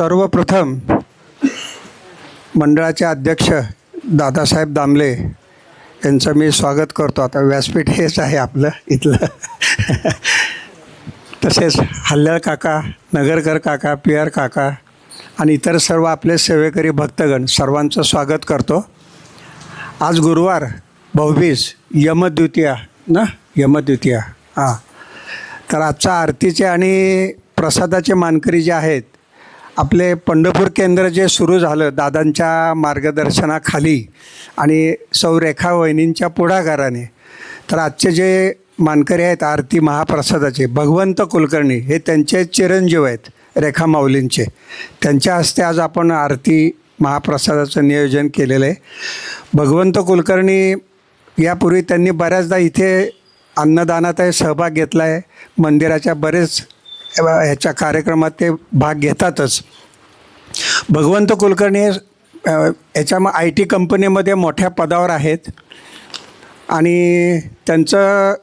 सर्वप्रथम मंडळाचे अध्यक्ष दादासाहेब दामले यांचं मी स्वागत करतो. आता व्यासपीठ हेच आहे आपलं इथलं. तसेच हल्ल्याळ काका नगरकर काका पी आर काका आणि इतर सर्व आपले सेवेकरी भक्तगण सर्वांचं स्वागत करतो. आज गुरुवार भाऊबीज यमद्वितीया ना? यमद्वितीया हां. तर आजच्या आरतीचे आणि प्रसादाचे मानकरी जे आहेत आपले पंढरपूर केंद्र जे सुरू झालं दादांच्या मार्गदर्शनाखाली आणि सौ रेखा वहिनींच्या पुढाकाराने तर आजचे जे मानकरी आहेत आरती महाप्रसादाचे भगवंत कुलकर्णी हे त्यांचे चिरंजीव आहेत रेखा माऊलींचे. त्यांच्या हस्ते आज आपण आरती महाप्रसादाचं नियोजन केलेलं आहे. भगवंत कुलकर्णी यापूर्वी त्यांनी बऱ्याचदा इथे अन्नदानातही सहभाग घेतला आहे मंदिराच्या बरेच ह्याच्या कार्यक्रमात ते भाग घेतातच. भगवंत कुलकर्णी हे, याच्या आय टी कंपनीमध्ये मोठ्या पदावर आहेत. आणि त्यांचं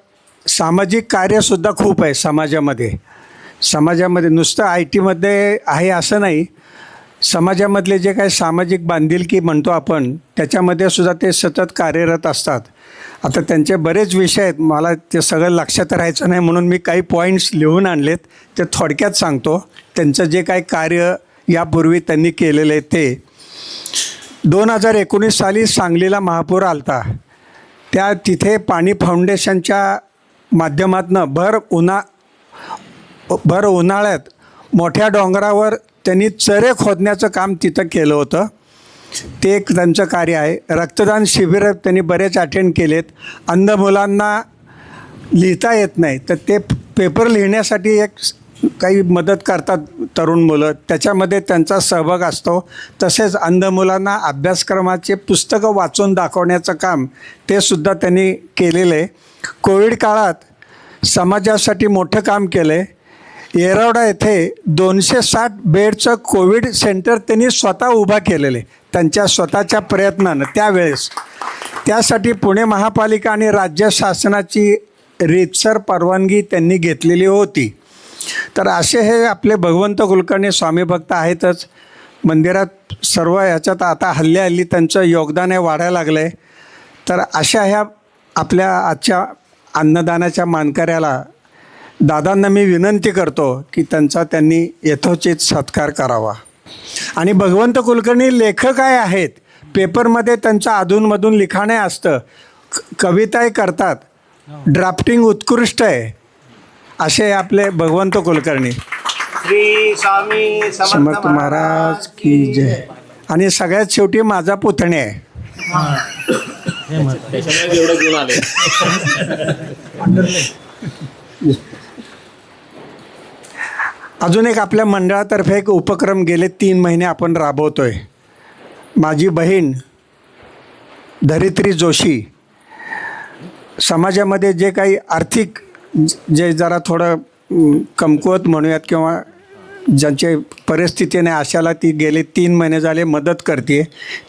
सामाजिक कार्यसुद्धा खूप आहे समाजामध्ये. समाजामध्ये नुसतं आय टीमध्ये आहे असं नाही. समाजामधले जे काही सामाजिक बांधिलकी म्हणतो आपण त्याच्यामध्ये सुद्धा ते सतत कार्यरत असतात. आता त्यांचे बरेच विषय आहेत. मला ते सगळं लक्षात राहायचं नाही म्हणून मी काही पॉईंट्स लिहून आणलेत. ते थोडक्यात सांगतो. त्यांचं जे काही कार्य यापूर्वी त्यांनी केलेलं आहे ते. दोन हजार एकोणीस साली सांगलीला महापूर आलता. त्या तिथे पाणी फाउंडेशनच्या माध्यमातनं भर उन्हा भर उन्हाळ्यात मोठ्या डोंगरावर त्यांनी चरे खोदण्याचं काम तिथं केलं होतं. ते एक त्यांचं कार्य आहे. रक्तदान शिबिरं त्यांनी बरेच अटेंड केलेत. अंध मुलांना लिहिता येत नाही. तर ते पेपर लिहिण्यासाठी एक काही मदत करतात तरुण मुलं. त्याच्यामध्ये त्यांचा सहभाग असतो. तसेच अंध मुलांना अभ्यासक्रमाचे पुस्तकं वाचून दाखवण्याचं काम ते सुद्धा त्यांनी केलेलं. आहे कोविड काळात समाजासाठी मोठं काम केलं आहे येरवडा येथे दोनशे साठ बेडचं कोविड सेंटर त्यांनी स्वतः उभा केलेले. त्यांच्या स्वतःच्या प्रयत्नानं त्यावेळेस. त्यासाठी पुणे महापालिका आणि राज्य शासनाची रीतसर परवानगी त्यांनी घेतलेली होती. तर असे हे आपले भगवंत कुलकर्णी स्वामी भक्त आहेतच. मंदिरात सर्व ह्याच्यात आता हल्ली हल्ली त्यांचं योगदान हे वाढायला लागलं आहे तर अशा ह्या आपल्या आजच्या अन्नदानाच्या मानकऱ्याला दादांना मी विनंती करतो की त्यांचा त्यांनी यथोचित सत्कार करावा. आणि भगवंत कुलकर्णी लेखक आहे आहेत? पेपरमध्ये त्यांचं अधूनमधून लिखाणे असतं. क- कविताही करतात. ड्राफ्टिंग उत्कृष्ट आहे. असे आपले भगवंत कुलकर्णी. श्री स्वामी समर्थ महाराज की जय. आणि सगळ्यात शेवटी माझा पुतणे आहे. त्याच्यामुळे एवढं घेऊन आले. अजून एक आपल्या मंडळातर्फे एक उपक्रम गेले तीन महिने आपण राबवतोय. माझी बहीण धरित्री जोशी समाजामध्ये जे काही आर्थिक जे जरा थोडं कमकुवत म्हणूयात किंवा ज्यांचे परिस्थिती नाही अशाला ती गेले तीन महिने झाले मदत करते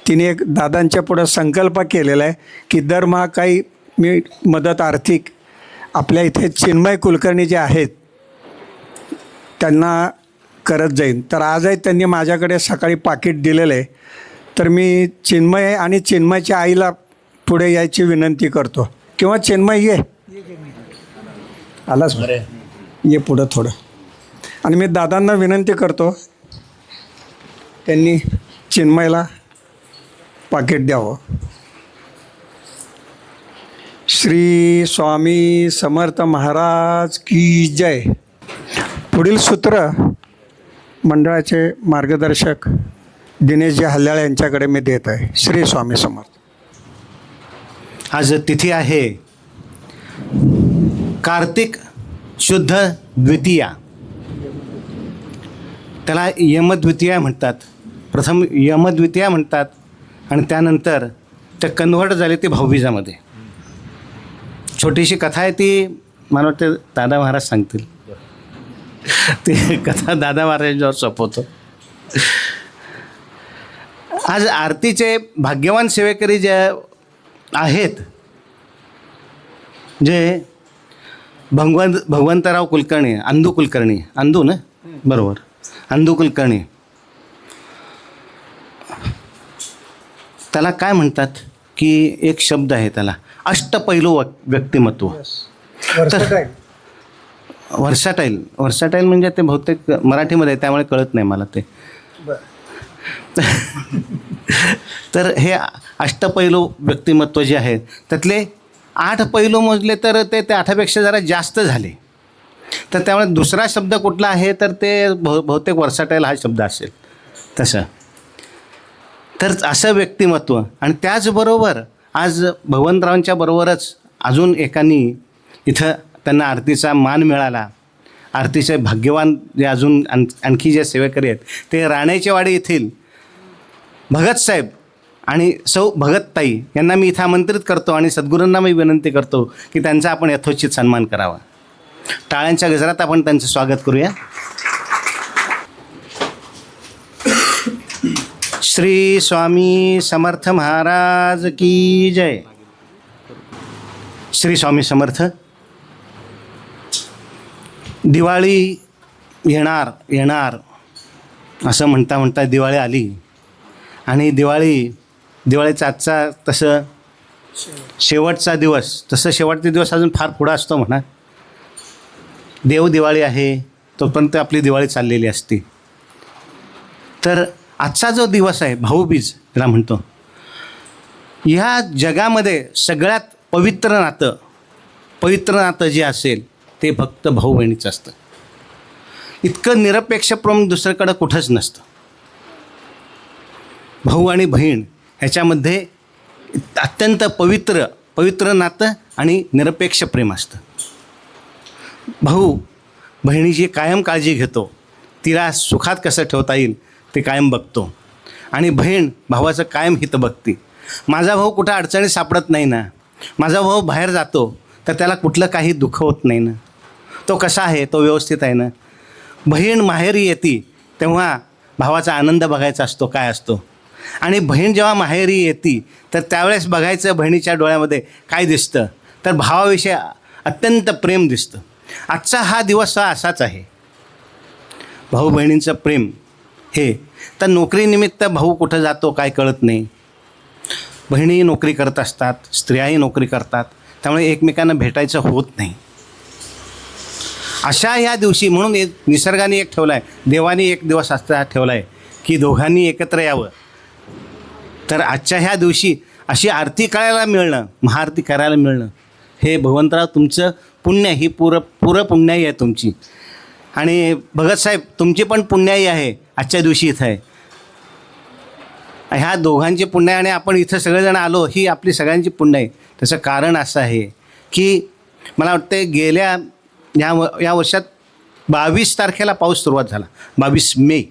तिने एक दादांच्या पुढं संकल्प केलेला आहे की दरमहा काही मी मदत आर्थिक आपल्या इथे चिन्मय कुलकर्णी जे आहेत त्यांना करत जाईन. तर आजही त्यांनी माझ्याकडे सकाळी पाकिट दिलेलं आहे. तर मी चिन्मय आणि चिन्मयच्या आईला पुढे यायची विनंती करतो. किंवा चिन्मय ये. आलाच बरं. ये पुढं थोडं. आणि मी दादांना विनंती करतो. त्यांनी चिन्मयला पाकिट द्यावं. श्री स्वामी समर्थ महाराज की जय. पुढील सूत्र मंडळाचे मार्गदर्शक दिनेशजी हल्ल्याळ यांच्याकडे मी देत आहे. श्री स्वामी समर्थ. आज तिथी आहे कार्तिक शुद्ध द्वितीया. त्याला यमद्वितीया म्हणतात. प्रथम यमद्वितीया म्हणतात आणि त्यानंतर ते कन्व्हर्ट झाले ते भाऊबीजामध्ये. छोटीशी कथा आहे ती मला वाटतं दादा महाराज सांगतील. ते कथा दादा महाराजांच्यावर सोपवतो. आज आरतीचे भाग्यवान सेवेकरी जे आहेत जे भगवंत भगवंतराव कुलकर्णी अंदू कुलकर्णी अंदू ना? बरोबर. अंदू कुलकर्णी. त्याला काय म्हणतात की एक शब्द आहे त्याला अष्टपैलू व्यक्तिमत्व. तर वर्साटाईल. वर्साटाईल म्हणजे ते बहुतेक मराठीमध्ये आहे, त्यामुळे कळत नाही मला ते. तर हे अष्टपैलू व्यक्तिमत्व जे आहे त्यातले आठ पैलू मोजले तर ते त्या आठापेक्षा जरा जास्त झाले. तर त्यामुळे दुसरा शब्द कुठला आहे तर ते बहु बहुतेक वर्साटाईल हा शब्द असेल. तसं. तर असं व्यक्तिमत्व. आणि त्याचबरोबर आज भगवंतरावांच्या बरोबरच अजून एकानी इथं त्यांना आरतीचा मान मिळाला. आरतीचे भाग्यवान जे अजून आण आणखी जे सेवेकरी आहेत ते राणेचेवाडी येथील भगतसाहेब आणि सौ भगतताई यांना मी इथं आमंत्रित करतो आणि सद्गुरूंना मी विनंती करतो की त्यांचा आपण यथोचित सन्मान करावा. टाळ्यांच्या गजरात आपण त्यांचं स्वागत करूया. श्री स्वामी समर्थ महाराज की जय. श्री स्वामी समर्थ. दिवाळी येणार येणार असं म्हणता म्हणता दिवाळी आली. आणि दिवाळी दिवाळीचा आजचा तसं शेवटचा दिवस तसं शेवटचा दिवस अजून फार पुढं असतो म्हणा. देव दिवाळी आहे तोपर्यंत आपली दिवाळी चाललेली असते. तर आजचा जो दिवस आहे भाऊबीज याला म्हणतो ह्या जगामध्ये सगळ्यात पवित्र नातं पवित्र नातं जे असेल ते फक्त भाऊ बहिणीचं असतं. इतकं निरपेक्ष प्रेम दुसऱ्याकडं कुठंच नसतं. भाऊ आणि बहीण ह्याच्यामध्ये अत्यंत पवित्र पवित्र नातं आणि निरपेक्ष प्रेम असतं. भाऊ बहिणीची कायम काळजी घेतो तिला सुखात कसं ठेवता येईल ते कायम बघतो. आणि बहीण भावाचं कायम हित बघते. माझा भाऊ कुठं अडचणीत सापडत नाही ना. माझा भाऊ बाहेर जातो तर त्याला कुठलं काही दुःख होत नाही ना. तो कसा आहे तो व्यवस्थित आहे ना. बहीण माहेरी येते तेव्हा भावाचा आनंद बघायचा असतो काय असतो. आणि बहीण जेव्हा माहेरी येते तर त्यावेळेस बघायचं बहिणीच्या डोळ्यामध्ये काय दिसतं. तर भावाविषयी अत्यंत प्रेम दिसतं. आजचा हा दिवस हा असाच आहे. भाऊ बहिणींचं प्रेम हे. तर नोकरीनिमित्त भाऊ कुठं जातो काय कळत नाही. बहिणीही नोकरी करत असतात स्त्रियाही नोकरी करतात. त्यामुळे एकमेकांना भेटायचं होत नाही. अशा ह्या दिवशी म्हणून एक निसर्गाने एक ठेवला आहे देवाने एक दिवस असा ठेवला आहे की दोघांनी एकत्र यावं. तर आजच्या ह्या दिवशी अशी आरती करायला मिळणं महाआरती करायला मिळणं हे भगवंतराव तुमचं पुण्य ही पुर पुरं पुण्याई आहे तुमची. आणि भगतसाहेब तुमची पण पुण्याई आहे आजच्या दिवशी इथं आहे. ह्या दोघांची पुण्य आणि आपण इथं सगळेजण आलो ही आपली सगळ्यांची पुण्य आहे. त्याचं कारण असं आहे की मला वाटतं गेल्या या व या वर्षात बावीस तारखेला पाऊस सुरुवात झाला. बावीस मे.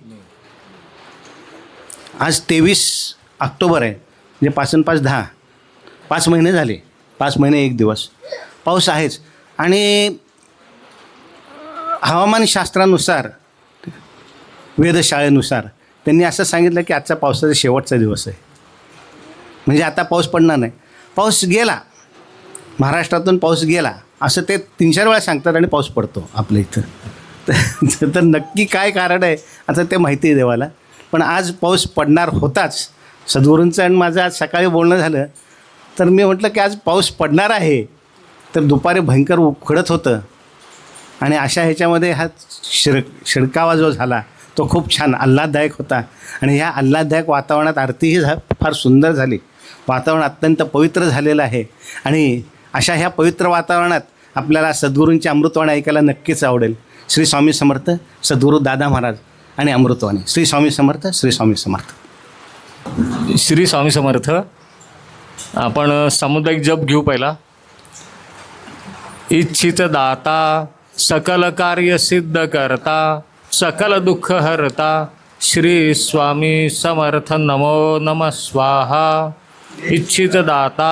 आज तेवीस ऑक्टोबर आहे. म्हणजे पाच आणि पाच दहा. पाच महिने झाले. पाच महिने एक दिवस. पाऊस आहेच. आणि हवामानशास्त्रानुसार वेधशाळेनुसार त्यांनी असं सांगितलं की आजचा पावसाचा शेवटचा दिवस आहे. म्हणजे आता पाऊस पडणार नाही. पाऊस गेला. महाराष्ट्रातून पाऊस गेला. असं ते तीन चार वेळा सांगतात आणि पाऊस पडतो आपल्या इथं. तर- नक्की काय कारण आहे आता ते माहिती आहे देवाला. पण आज पाऊस पडणार होताच. सद्गुरूंचं आणि माझं आज सकाळी बोलणं झालं. तर मी म्हटलं की आज पाऊस पडणार आहे तर दुपारी भयंकर उखडत होतं. आणि अशा ह्याच्यामध्ये हा शिर शिडकावा जो झाला तो खूप छान आल्हाददायक होता. आणि ह्या आल्हाददायक वातावरणात आरतीही झा फार सुंदर झाली. वातावरण अत्यंत पवित्र झालेलं आहे. आणि अशा ह्या पवित्र वातावरणात आपल्याला सद्गुरूंची अमृतवाणी ऐकायला नक्कीच आवडेल. श्री स्वामी समर्थ सद्गुरू दादा महाराज आणि अमृतवाणी. श्री स्वामी समर्थ श्री स्वामी समर्थ. श्री स्वामी समर्थ आपण सामुदायिक जप घेऊ पहिला. इच्छित दाता सकल कार्य सिद्ध करता सकल दुःख हरता. श्री स्वामी समर्थ नमो नम स्वाहा. इच्छित दाता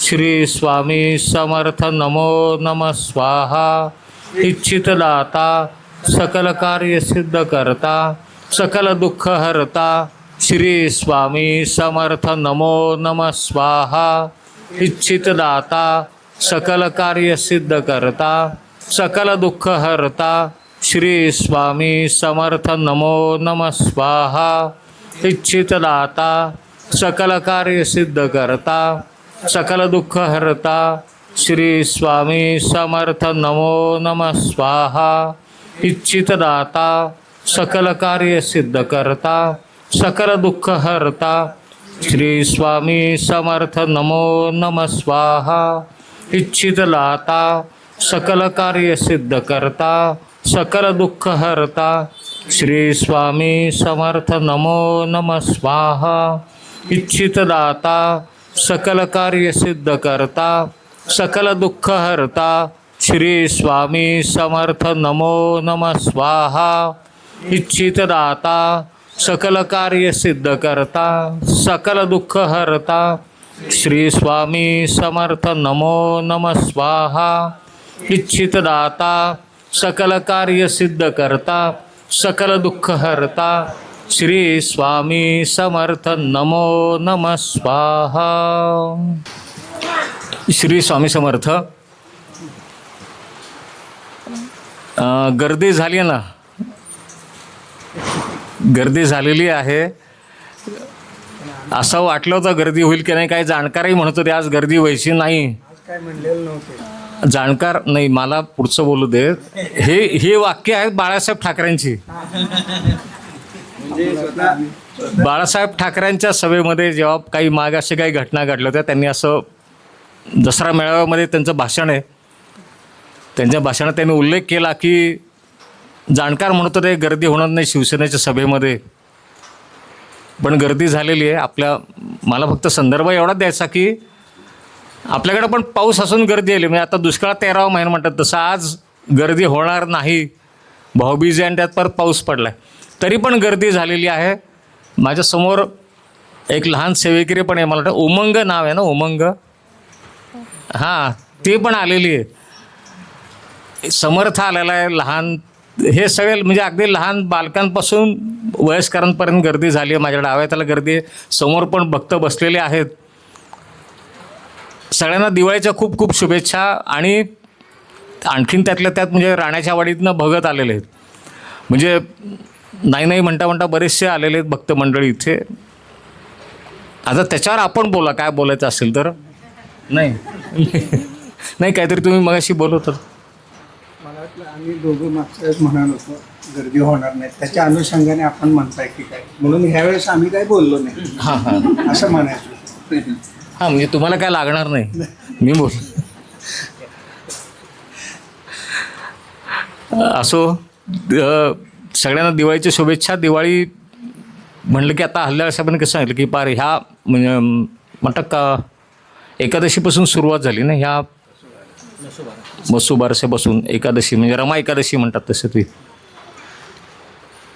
श्री स्वामी समर्थ नमो नम स्वाहा. इच्छित दाता सकल कार्य सिद्ध करता सकल दुःख हरता. श्री स्वामी समर्थ नमो नम स्वाहा. इच्छित दाता सकल कार्य सिद्ध करता सकल दुःख हरता. श्री स्वामी समर्थ नमो नम स्वाहा. इच्छित दाता सकल कार्य सिद्ध करता. सकल दुःख हरता। श्री स्वामी समर्थ नमो नम। स्वाहा। इच्छितदाता सकल कार्य सिद्ध करता। सकल दुःख हरता। श्री स्वामी समर्थ नमो नम। स्वाहा। इच्छितदाता सकल कार्य सिद्ध करता। सकल दुःख हरता। श्री स्वामी समर्थ नमो नम। स्वाहा। इच्छितदाता सकल कार्य सिद्ध करता सकल दुःख हरता श्री स्वामी समर्थ नमो नम स्वाहा। इच्छित दाता सकल कार्य सिद्ध करता सकल दुःख हरता श्री स्वामी समर्थ नमो नम स्वाहा। इच्छित दाता सकल कार्य सिद्ध करता सकल दुःख हरता श्री स्वामी समर्थ नमो नम स्वाहा. श्री स्वामी समर्थ. गर्दी झाली ना? गर्दी झालेली आहे. असं वाटलं होतं गर्दी होईल की नाही काही जाणकारही म्हणत होते आज गर्दी व्हायची नाही. जाणकार नाही मला पुढचं बोलू दे. हे हे वाक्य आहेत बाळासाहेब ठाकरेंची. बाळासाहेब ठाकरेंच्या सभेमध्ये जेव्हा काही माग अशी काही घटना घडल्या होत्या त्यांनी असं दसरा मेळाव्यामध्ये त्यांचं भाषण आहे. त्यांच्या भाषणात त्यांनी उल्लेख केला की जाणकार म्हणत होते गर्दी होणार नाही शिवसेनेच्या सभेमध्ये. पण गर्दी झालेली आहे. आपल्या मला फक्त संदर्भ एवढा द्यायचा की आपल्याकडे पण पाऊस असून गर्दी आली. म्हणजे आता दुष्काळात तेरावा महिना म्हणतात तसं आज गर्दी होणार नाही. भाऊबीज आणि त्यात परत पाऊस पडला आहे तरी पण गर्दी झालेली आहे. माझ्यासमोर एक लहान सेवेकरी पण आहे मला वाटतं उमंग नाव आहे ना उमंग. हां ती पण आलेली आहे. समर्थ आलेला आहे लहान हे सगळे म्हणजे अगदी लहान बालकांपासून वयस्करांपर्यंत गर्दी झाली आहे माझ्या डाव्या त्याला गर्दी आहे. समोर पण भक्त बसलेले आहेत. सगळ्यांना दिवाळीच्या खूप खूप शुभेच्छा आणि आणखीन त्यातल्या त्यात म्हणजे राण्याच्या वाडीतनं भगत आलेले आहेत. म्हणजे नाही नाही म्हणता म्हणता बरेचसे आलेले आहेत भक्त मंडळी इथे. आता त्याच्यावर आपण बोला काय बोलायचं असेल तर? नाही. नाही काहीतरी तुम्ही मगाशी बोलत होता. मला वाटलं आम्ही दोघं मागच्या वेळेस म्हणाल होतो गर्दी होणार नाही. त्याच्या अनुषंगाने आपण म्हणताय की काय. म्हणून ह्यावेळेस आम्ही काय बोललो नाही. हां हां. असं म्हणायचं हां म्हणजे तुम्हाला काय लागणार नाही. मी बोल असो सगळ्यांना दिवाळीच्या शुभेच्छा. दिवाळी म्हणलं की आता हल्ल्या साहेबांनी कसं सांगितलं की पार ह्या म्हणजे म्हणतात का एकादशीपासून सुरुवात झाली ना ह्या वसुबारसेपासून एकादशी म्हणजे रमा एकादशी म्हणतात तसं ती.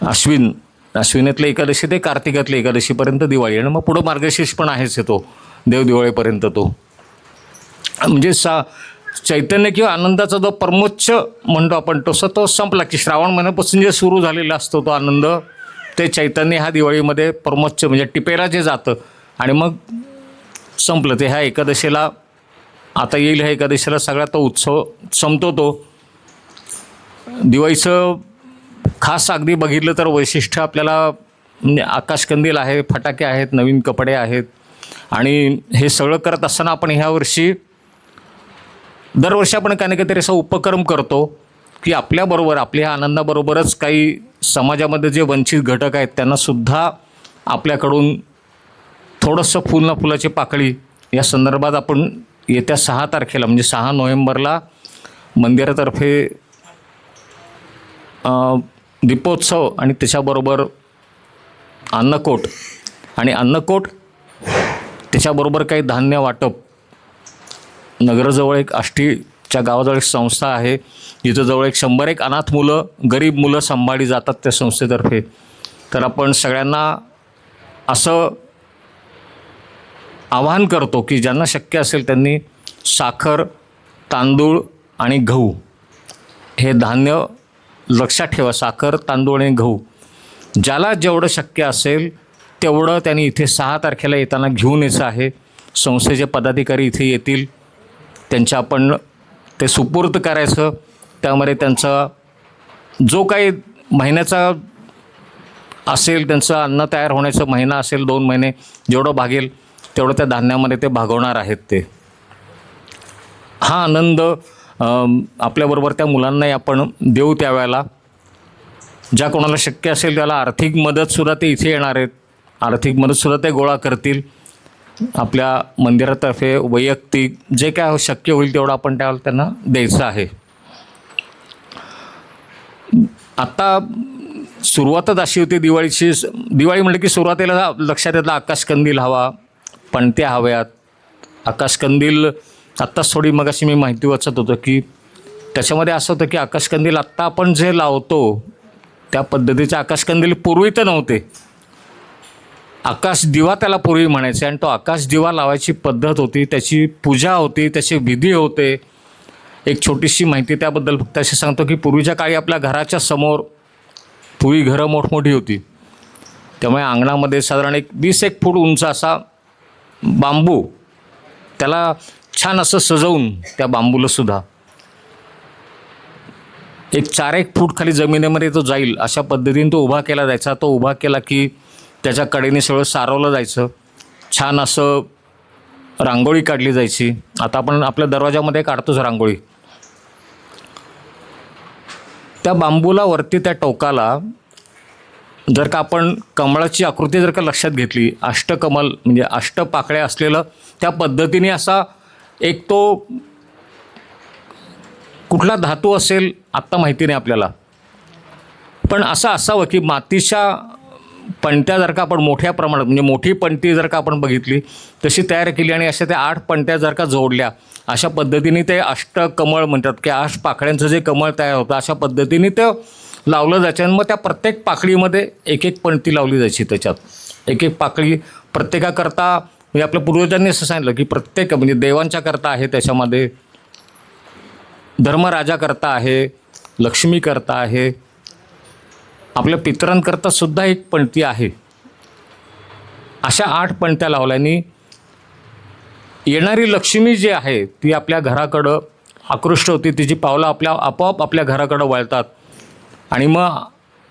अश्विन अश्विनातल्या एकादशी ते कार्तिकातल्या एकादशीपर्यंत दिवाळी आणि मग पुढं मार्गशीर्ष पण आहेच येतो तो देव दिवाळीपर्यंत तो. म्हणजे सा चैतन्य किंवा आनंदाचा जो परमोच्च म्हणतो आपण तसं तो संपला की श्रावण महिन्यापासून जे सुरू झालेला असतो तो आनंद ते चैतन्य ह्या दिवाळीमध्ये परमोच्च म्हणजे टिपेला जे जातं आणि मग संपलं. ते ह्या एकादशीला आता येईल ह्या एकादशीला सगळा तो उत्सव संपतो. तो दिवाळीचं खास अगदी बघितलं तर वैशिष्ट्य आपल्याला म्हणजे आकाशकंदील आहे फटाके आहेत नवीन कपडे आहेत आणि हे सगळं करत असताना आपण ह्या वर्षी दरवर्षी आपण काही ना काहीतरी असा उपक्रम करतो की आपल्याबरोबर आपल्या आनंदाबरोबरच काही समाजामध्ये जे वंचित घटक आहेत त्यांनासुद्धा आपल्याकडून थोडंसं फुल ना फुलाची पाकळी या संदर्भात आपण येत्या सहा तारखेला म्हणजे सहा नोव्हेंबरला मंदिरातर्फे दीपोत्सव आणि त्याच्याबरोबर अन्नकोट. आणि अन्नकोट त्याच्याबरोबर काही धान्य वाटप नगराजवळ एक आष्टीच्या गावाजवळ एक संस्था आहे. जिथं जवळ एक शंभर एक अनाथ मुलं गरीब मुलं सांभाळली जातात त्या संस्थेतर्फे. तर आपण सगळ्यांना असं आवाहन करतो की ज्यांना शक्य असेल त्यांनी साखर तांदूळ आणि गहू हे धान्य लक्षात ठेवा. साखर तांदूळ आणि गहू. ज्याला जेवढं शक्य असेल तेवढं त्यांनी इथे सहा तारखेला येताना घेऊन यायचं आहे. संस्थेचे पदाधिकारी इथे येतील. त्यांच्या आपण ते सुपूर्द करायचं. त्यामध्ये त्यांचा जो काही महिन्याचा असेल त्यांचं अन्न तयार होण्याचा महिना असेल दोन महिने जेवढं भागेल तेवढं त्या धान्यामध्ये ते भागवणार आहेत ते. हा आनंद आपल्याबरोबर त्या मुलांनाही आपण देऊ त्यावेळेला. ज्या कोणाला शक्य असेल त्याला आर्थिक मदतसुद्धा ते इथे येणार आहेत. आर्थिक मदतसुद्धा ते गोळा करतील. आपल्या मंदिरातर्फे वैयक्तिक जे काय शक्य होईल तेवढं आपण त्यावेळेला त्यांना द्यायचं आहे. आत्ता सुरुवातच अशी होती दिवाळीची. दिवाळी म्हटलं की सुरुवातीला लक्षात येतं आकाशकंदील हवा पणत्या हव्यात. आकाशकंदील आत्ताच थोडी मग अशी मी माहिती वाचत होतो की त्याच्यामध्ये असं होतं की आकाशकंदील आत्ता आपण जे लावतो त्या पद्धतीचे आकाशकंदील पूर्वी तर नव्हते. आकाश दिवा त्याला पूर्वी म्हणायचे आणि तो आकाश दिवा लावायची पद्धत होती त्याची पूजा होती त्याचे विधी होते. एक छोटीशी माहिती त्याबद्दल फक्त अशी सांगतो की पूर्वीच्या काळी आपल्या घराच्या समोर पूर्वी घरं मोठमोठी होती. त्यामुळे अंगणामध्ये साधारण एक वीस एक फूट उंच असा बांबू त्याला छान असं सजवून त्या बांबूला सुद्धा. एक चार एक फूट खाली जमिनीमध्ये तो जाईल अशा पद्धतीने तो उभा केला जायचा. तो उभा केला की त्याच्या कडेने सगळं सारवलं जायचं. छान असं रांगोळी काढली जायची. आता आपण आपल्या दरवाजामध्ये काढतोच रांगोळी. त्या बांबूला वरती त्या टोकाला जर का आपण कमळाची आकृती जर का लक्षात घेतली अष्टकमल म्हणजे अष्टपाकळ्या असलेलं त्या पद्धतीने असा एक तो कुठला धातू असेल आत्ता माहिती नाही आपल्याला. पण असं असावं की मातीच्या पणत्या जर का आपण मोठ्या प्रमाणात म्हणजे मोठी पणती जर का आपण बघितली तशी तयार केली आणि अशा त्या आठ पणत्या जर का जोडल्या अशा पद्धतीने ते अष्टकमळ म्हणतात की आठ पाकळ्यांचं जे कमळ तयार होतं अशा पद्धतीने ते लावलं जायचं आणि मग त्या प्रत्येक पाकळीमध्ये एक एक पणती लावली जायची त्याच्यात. एक एक पाकळी प्रत्येकाकरता म्हणजे आपल्या पूर्वजांनी असं सांगितलं की प्रत्येक म्हणजे देवांच्या करता आहे त्याच्यामध्ये धर्मराजा करता आहे लक्ष्मी करता आहे आपल्या पितरांकरता सुद्धा एक पणती आहे. अशा आठ पणत्या लावल्याने येणारी लक्ष्मी जी आहे ती आपल्या घराकडं आकृष्ट होती. तिची पावलं आपल्या आपोआप आपल्या घराकडं वळतात. आणि मग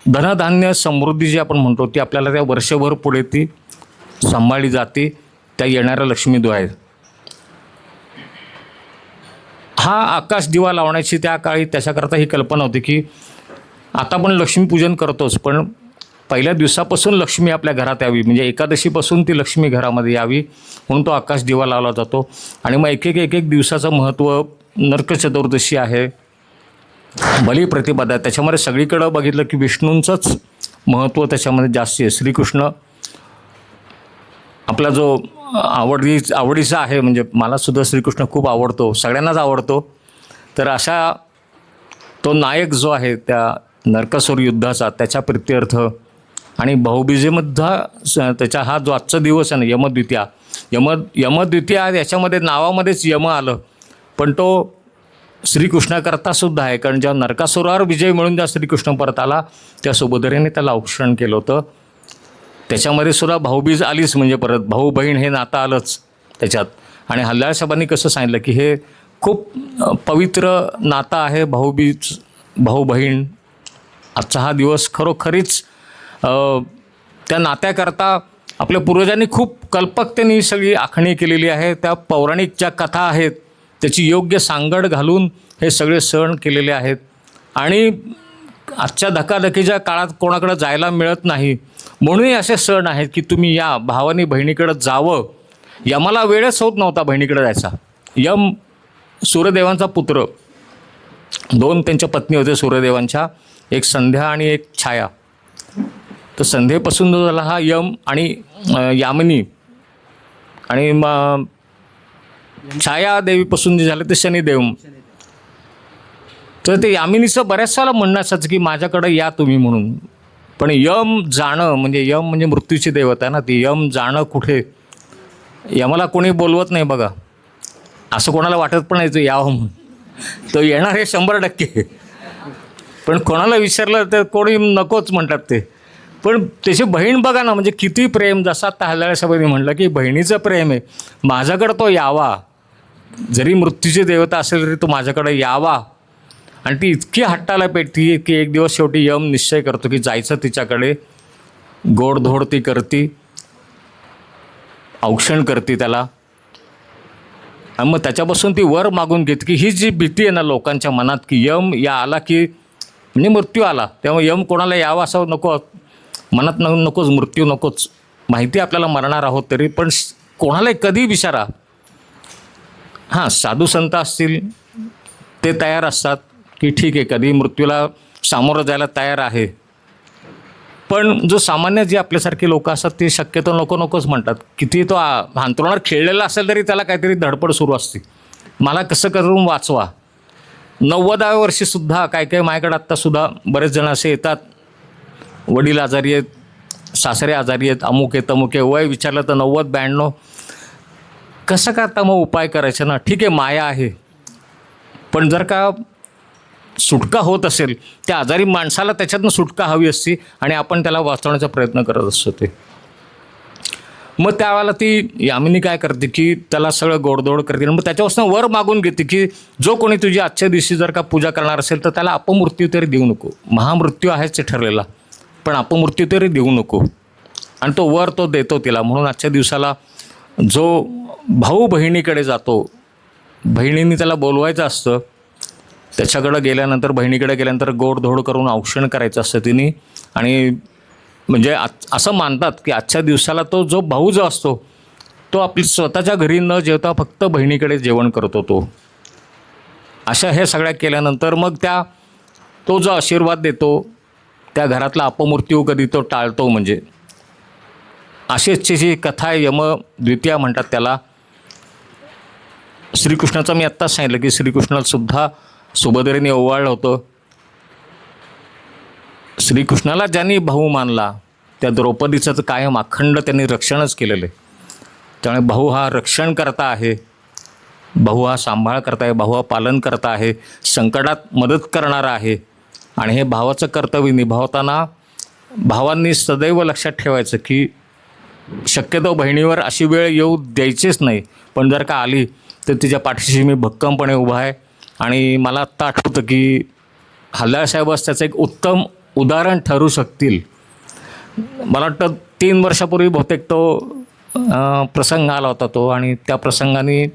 धनधान्य समृद्धी जी आपण म्हणतो ती आपल्याला त्या वर्षभर पुढे ती सांभाळली जाते. त्या येणाऱ्या लक्ष्मीद्वारे हा आकाश दिवा लावण्याची त्या काळी त्याच्याकरता ही कल्पना होती की आता आपण लक्ष्मीपूजन करतोच पण पहिल्या दिवसापासून लक्ष्मी आपल्या घरात यावी. म्हणजे एकादशीपासून ती लक्ष्मी घरामध्ये यावी म्हणून तो आकाश दिवा लावला जातो. आणि मग एक एक एक एक दिवसाचं महत्त्व नरक चतुर्दशी आहे. बलिप्रतिपदा त्याच्यामध्ये सगळीकडं बघितलं की विष्णूंचंच महत्त्व त्याच्यामध्ये जास्त आहे. श्रीकृष्ण आपला जो आवडी आवडीचा आहे म्हणजे मलासुद्धा श्रीकृष्ण खूप आवडतो सगळ्यांनाच आवडतो. तर अशा तो नायक जो आहे त्या नरकासूर युद्धाचा त्याच्या प्रित्यर्थ आणि भाऊबीजेमध्ये स- त्याचा हा जो आजचा दिवस आहे ना यमद्वितीया. यम यमद्वितीया याच्यामध्ये नावामध्येच यम आलं. पण तो श्रीकृष्णाकरता सुद्धा आहे कारण जेव्हा नरकासुरावर विजय मिळून जेव्हा श्रीकृष्ण परत आला त्या सुभद्रेने त्याला औक्षण केलं होतं. त्याच्यामध्ये सुद्धा भाऊबीज आलीच म्हणजे परत भाऊ बहीण हे नातं आलंच त्याच्यात. आणि हल्लाळ साहेबांनी कसं सांगितलं की हे खूप पवित्र नातं आहे भाऊबीज भाऊ बहीण आजचा हा दिवस खरोखरीच त्या नात्याकरता आपल्या पूर्वजांनी खूप कल्पकतेने ही सगळी आखणी केलेली आहे. त्या पौराणिक ज्या कथा आहेत त्याची योग्य सांगड घालून हे सगळे सण केलेले आहेत. आणि आजच्या धकाधकीच्या काळात कोणाकडं जायला मिळत नाही. म्हणूनही असे सण आहेत की तुम्ही या भावानी बहिणीकडं जावं. यमाला वेळच होत नव्हता बहिणीकडे जायचा. यम सूर्यदेवांचा पुत्र दोन त्यांच्या पत्नी होते सूर्यदेवांच्या. एक संध्या आणि एक छाया. तर संध्येपासून जो झाला हा यम आणि यामिनी आणि मग छाया देवीपासून जे झालं ते शनिदेव. तर ते यामिनीचं बऱ्याच साला म्हणणं असायचं की माझ्याकडं या तुम्ही म्हणून. पण यम जाणं म्हणजे यम म्हणजे मृत्यूची देवता आहे ना ती यम जाणं कुठे? यमाला कोणी बोलवत नाही बघा. असं कोणाला वाटत पण नाही तो यावं म्हणून. तो येणार हे शंभर टक्के. पण कोणाला विचारलं तर कोणी नकोच म्हणतात ते. पण त्याची बहीण बघा ना म्हणजे किती प्रेम जसा आता हल्लाळ्या म्हटलं की बहिणीचं प्रेम आहे. माझ्याकडं तो यावा. जरी मृत्यूची देवता असेल तरी तो माझ्याकडे यावा. आणि ती इतकी हट्टाला पेटती की एक दिवस शेवटी यम निश्चय करतो की जायचं तिच्याकडे. गोडधोड ती करती. औक्षण करते त्याला. आणि मग त्याच्यापासून ती वर मागून घेते की ही जी भीती आहे ना लोकांच्या मनात की यम या आला की म्हणजे मृत्यू आला. त्यामुळे यम कोणाला यावा असं नको मनात न नकोच मृत्यू नकोच. माहिती आपल्याला मरणार आहोत तरी पण कोणालाही कधी विचारा. हां साधू संत असतील ते तयार असतात की ठीक आहे कधी मृत्यूला सामोरं जायला तयार आहे. पण जो सामान्य जे आपल्यासारखे लोक असतात ते शक्यतो नको नकोच म्हणतात. किती तो आ- अंतरुणावर खेळलेला असेल तरी त्याला काहीतरी धडपड सुरू असते. मला कसं करून वाचवा? नव्वदाव्या वर्षीसुद्धा काय काय माझ्याकडे आत्तासुद्धा बरेच जण असे येतात. वडील आजारी आहेत सासरे आजारी आहेत अमुक आहेत अमुक आहे वय विचारलं तर नव्वद ब्याण्णव. कसं का आता मग उपाय करायचा ना? ठीक आहे माया आहे. पण जर का सुटका होत असेल त्या आजारी माणसाला त्याच्यातनं सुटका हवी असती आणि आपण त्याला वाचवण्याचा प्रयत्न करत असतो ते. मग त्यावेळेला ती यामिनी काय करते की त्याला सगळं गोडदोड करते. मग त्याच्यापासून वर मागून घेते की जो कोणी तुझी आजच्या दिवशी जर का पूजा करणार असेल तर त्याला अपमृत्यू तरी देऊ नको. महामृत्यू आहेच ठरलेला पण अपमृत्यू तरी देऊ नको. आणि तो वर तो देतो तिला. म्हणून आजच्या दिवसाला जो भाऊ बहिणीकडे जातो बहिणींनी त्याला बोलवायचं असतं. त्याच्याकडं गेल्यानंतर बहिणीकडे गेल्यानंतर गोडधोड करून औक्षण करायचं असतं तिने. आणि म्हणजे आ असं मानतात की आजच्या दिवसाला तो जो भाऊ जो असतो तो आपली स्वतःच्या घरी न जेवता फक्त बहिणीकडे जेवण करतो तो अशा हे सगळ्या केल्यानंतर मग त्या तो जो आशीर्वाद देतो त्या घरातला अपमृत्यू कधी तो टाळतो म्हणजे. अशीची जी कथा आहे यम द्वितीया म्हणतात त्याला. श्रीकृष्णाचं मी आत्ताच सांगितलं की श्रीकृष्णाला सुद्धा सुभद्रेने ओवाळलं होतं. श्रीकृष्णाला ज्यांनी भाऊ मानला त्या द्रौपदीचं कायम अखंड त्यांनी रक्षणच केलेलं आहे. त्यामुळे भाऊ हा रक्षण करता आहे भाऊ हा सांभाळ करता आहे भाऊ हा पालन करता आहे संकटात मदत करणारा आहे. आणि हे भावाचं कर्तव्य निभावताना भावांनी सदैव लक्षात ठेवायचं की शक्यतो बहिणीवर अशी वेळ येऊ द्यायचीच नाही. पण जर का आली तर तिच्या पाठीशी मी भक्कमपणे उभा आहे. आणि मला आत्ता आठवतं की हल्लासाहेबच त्याचं एक उत्तम उदाहरण ठरू शकतील. मला वाटतं तीन वर्षापूर्वी बहुतेक तो प्रसंग आला होता तो आणि त्या प्रसंगाने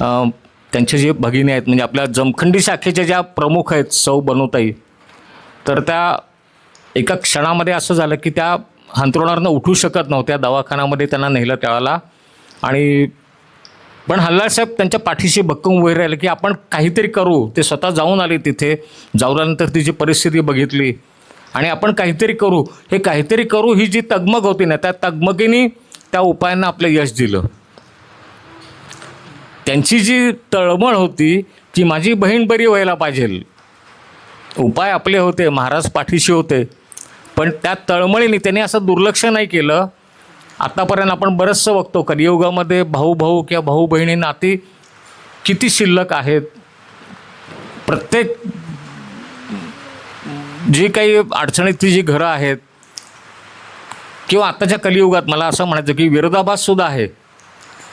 त्यांचे जे भगिनी आहेत म्हणजे आपल्या जमखंडी शाखेच्या ज्या प्रमुख आहेत सौ बनवताई तर त्या एका क्षणामध्ये असं झालं की त्या हंतरुणावरनं उठू शकत नव्हत्या. दवाखान्यामध्ये त्यांना नेलं त्यावेळेला आणि पण हल्लासाहेब त्यांच्या पाठीशी भक्कम उभे राहिले की आपण काहीतरी करू. ते स्वतः जाऊन आले तिथे. जावल्यानंतर तिची परिस्थिती बघितली. आणि आपण काहीतरी करू. हे काहीतरी करू ही जी तगमग होती ना त्या तगमगीने त्या उपायांना आपलं यश दिलं. त्यांची जी तळमळ होती की माझी बहीण बरी व्हायला पाहिजे. उपाय आपले होते महाराज पाठीशी होते. पण त्या तळमळीने त्यांनी असं दुर्लक्ष नाही केलं. आत्तापर्यंत आपण बरंचसं बघतो कलियुगामध्ये भाऊ भाऊ किंवा भाऊ बहिणी नाती किती शिल्लक आहेत. प्रत्येक जी काही अडचणीतली जी घरं आहेत किंवा आत्ताच्या कलियुगात मला असं म्हणायचं की विरोधाभाससुद्धा आहे.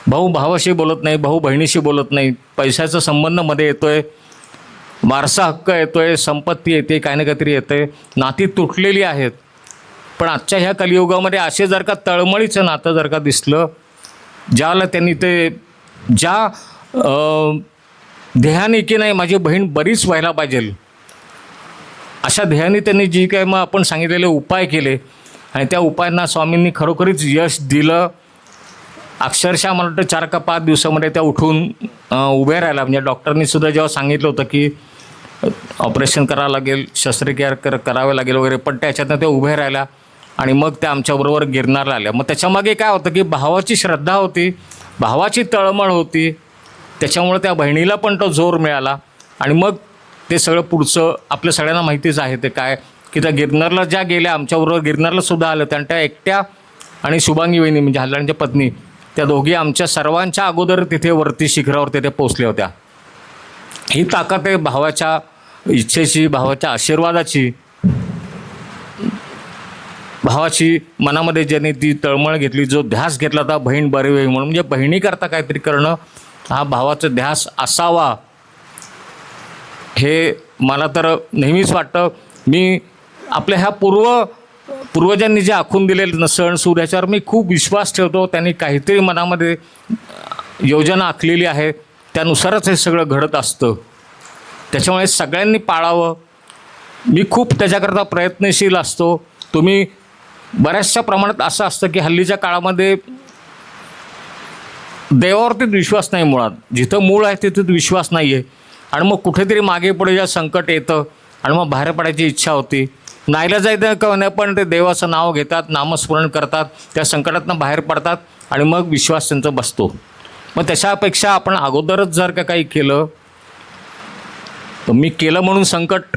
भाऊ भावाशी बोलत नाही भाऊ बहिणीशी बोलत नाही. पैशाचा संबंधमध्ये आहे वारसा हक्क आहे संपत्ती येते काही ना काहीतरी येते नाती तुटलेली आहेत. पण आजच्या ह्या कलियुगामध्ये असे जर का तळमळीचं नातं जर का दिसलं ज्याला त्यांनी ते ज्या अं, ध्येयाने की नाही माझी बहीण बरीच व्हायला पाहिजे. अशा ध्येयाने त्यांनी जी काय मग आपण सांगितलेले उपाय केले आणि त्या उपायांना स्वामींनी खरोखरीच यश दिलं. अक्षरशः मला वाटतं चार का पाच दिवसामध्ये त्या उठून उभे उभ्या राहिल्या म्हणजे डॉक्टरनी सुद्धा जेव्हा सांगितलं होतं की ऑपरेशन करावं लागेल शस्त्रक्रिया कर करावे लागेल वगैरे पण त्याच्यातनं त्या उभ्या राहिल्या. आणि मग त्या आमच्याबरोबर गिरणारला आल्या मग त्याच्यामागे काय होतं की भावाची श्रद्धा होती भावाची तळमळ होती त्याच्यामुळे त्या बहिणीला पण तो जोर मिळाला. आणि मग ते सगळं पुढचं आपल्या सगळ्यांना माहितीच आहे ते काय की त्या गिरनारला ज्या गेल्या आमच्याबरोबर गिरनारला सुद्धा आलं त्या. त्या एकट्या आणि शुभांगी वहिनी म्हणजे हल्लांच्या पत्नी त्या दोघी आमच्या सर्वांच्या अगोदर तिथे वरती शिखरावर तिथे पोचल्या होत्या. ही ताकद आहे भावाच्या इच्छेची भावाच्या आशीर्वादाची. भावाची मनामध्ये ज्यांनी ती तळमळ घेतली जो ध्यास घेतला होता बहीण बरी होईल म्हणून म्हणजे बहिणीकरता काहीतरी करणं हा भावाचा ध्यास असावा. हे मला तर नेहमीच वाटतं. मी आपल्या ह्या पूर्व पूर्वजांनी जे आखून दिलेले सण सूर्याच्यावर मी खूप विश्वास ठेवतो. त्यांनी काहीतरी मनामध्ये योजना आखलेली आहे. त्यानुसारच हे सगळं घडत असतं. त्याच्यामुळे सगळ्यांनी पाळावं. मी खूप त्याच्याकरता प्रयत्नशील असतो. तुम्ही बऱ्याचशा प्रमाणात असं असतं की हल्लीच्या काळामध्ये देवावरतीच विश्वास नाही मुळात. जिथं मूळ आहे तिथं विश्वास नाही आहे आणि मग कुठेतरी मागे पुढे ज्या संकट येतं आणि मग बाहेर पडायची इच्छा होती. नाहीला जायचं का नाही पण ते देवाचं नाव घेतात नामस्मरण करतात त्या संकटातनं बाहेर पडतात आणि मग विश्वास त्यांचा बसतो. मग त्याच्यापेक्षा आपण अगोदरच जर का काही केलं तर मी केलं म्हणून संकट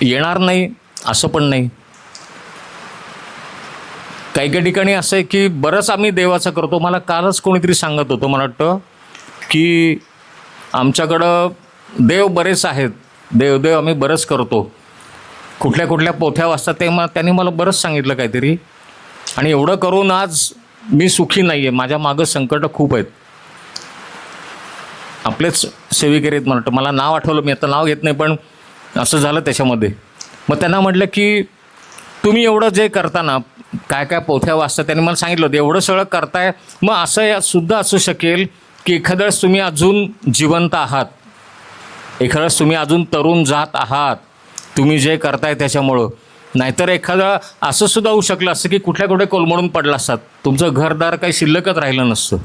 येणार नाही असं पण नाही. काही काही ठिकाणी असं आहे की बरंच आम्ही देवाचं करतो. मला कालच कोणीतरी सांगत होतं मला वाटतं की आमच्याकडं देव बरेच आहेत. देवदेव आम्ही बरंच करतो. कुठल्या कुठल्या पोथ्या वाचतात ते मला त्यांनी मला बरंच सांगितलं काहीतरी. आणि एवढं करून आज मी सुखी नाही आहे माझ्या मागं संकटं खूप आहेत. आपलेच सेविकरी आहेत मला वाटतं. मला नाव आठवलं मी आता नाव घेत नाही पण असं झालं त्याच्यामध्ये. मग त्यांना म्हटलं की तुम्ही एवढं जे करताना काय काय पोथ्या वाचतात त्यांनी मला सांगितलं होतं. एवढं सगळं करताय. मग असं सुद्धा असू शकेल की एखाद्या वेळेस तुम्ही अजून जिवंत आहात. एखाद्या वेळेस तुम्ही अजून तरुण जात आहात. तुम्ही जे करताय त्याच्यामुळं. नाहीतर एखादं असं सुद्धा होऊ शकलं असतं की कुठल्या कुठे कोलमडून पडलं असतात. तुमचं घरदार काही शिल्लकच राहिलं नसतं.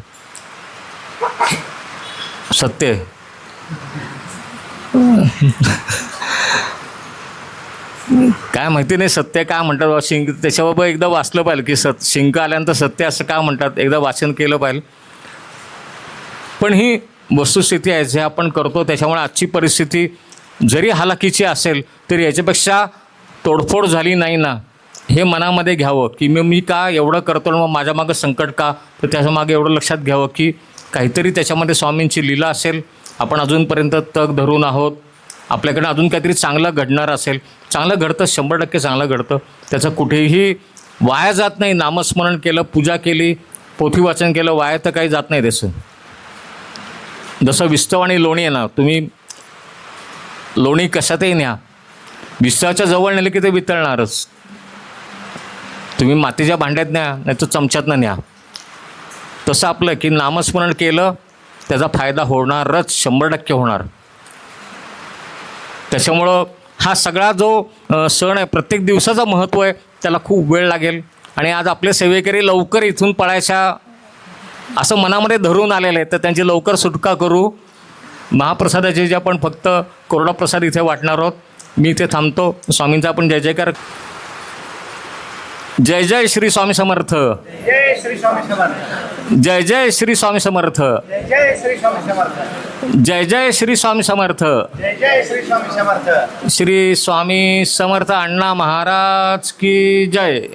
सत्य काय माहिती नाही सत्य काय म्हणतात बा शिंक त्याच्याबाबत एकदा वाचलं पाहिजे की सत शिंक आल्यानंतर सत्य असं का म्हणतात? एकदा वाचन केलं पाहिजे पण ही वस्तुस्थिती आहे जे आपण करतो त्याच्यामुळे आजची परिस्थिती जरी हालाकीची असेल तरी याच्यापेक्षा तोडफोड झाली नाही ना हे मनामध्ये घ्यावं की मी मी का एवढं करतो मग माझ्या मागं संकट का? तर त्याच्यामागे एवढं लक्षात घ्यावं की काहीतरी त्याच्यामध्ये स्वामींची लीला असेल आपण अजूनपर्यंत तग धरून आहोत आपल्याकडे अजून काहीतरी चांगलं घडणार असेल चांगलं घडतं शंभर टक्के चांगलं घडतं. त्याचं कुठेही वाया जात नाही नामस्मरण केलं पूजा केली पोथी वाचन केलं वाया तर काही जात नाही त्याचं. जसं विस्तव आणि लोणी आहे ना तुम्ही लोणी कशातही न्या. विस्तवाच्या जवळ नेलं की ते वितळणारच. तुम्ही मातीच्या भांड्यात न्या नाही तर चमच्यातनं न्या. तसं आपलं की नामस्मरण केलं त्याचा फायदा होणारच शंभर टक्के होणार. त्याच्यामुळं हा सगळा जो सण आहे प्रत्येक दिवसाचं महत्त्व आहे त्याला खूप वेळ लागेल. आणि आज आपले सेवेकरी लवकर इथून पळायच्या असं मनामध्ये धरून आलेलं आहे तर त्यांची लवकर सुटका करू. महाप्रसादाचे जे आपण फक्त कोरडा प्रसाद इथे वाटणार आहोत मी इथे थांबतो. स्वामींचा आपण जय जयकार. जय जय श्री स्वामी समर्थ. जय श्री स्वामी समर्थ. जय जय श्री स्वामी समर्थ. जय जय श्री स्वामी समर्थ. जय जय श्री स्वामी समर्थ. जय जय श्री स्वामी समर्थ. श्री स्वामी समर्थ अण्णा महाराज की जय.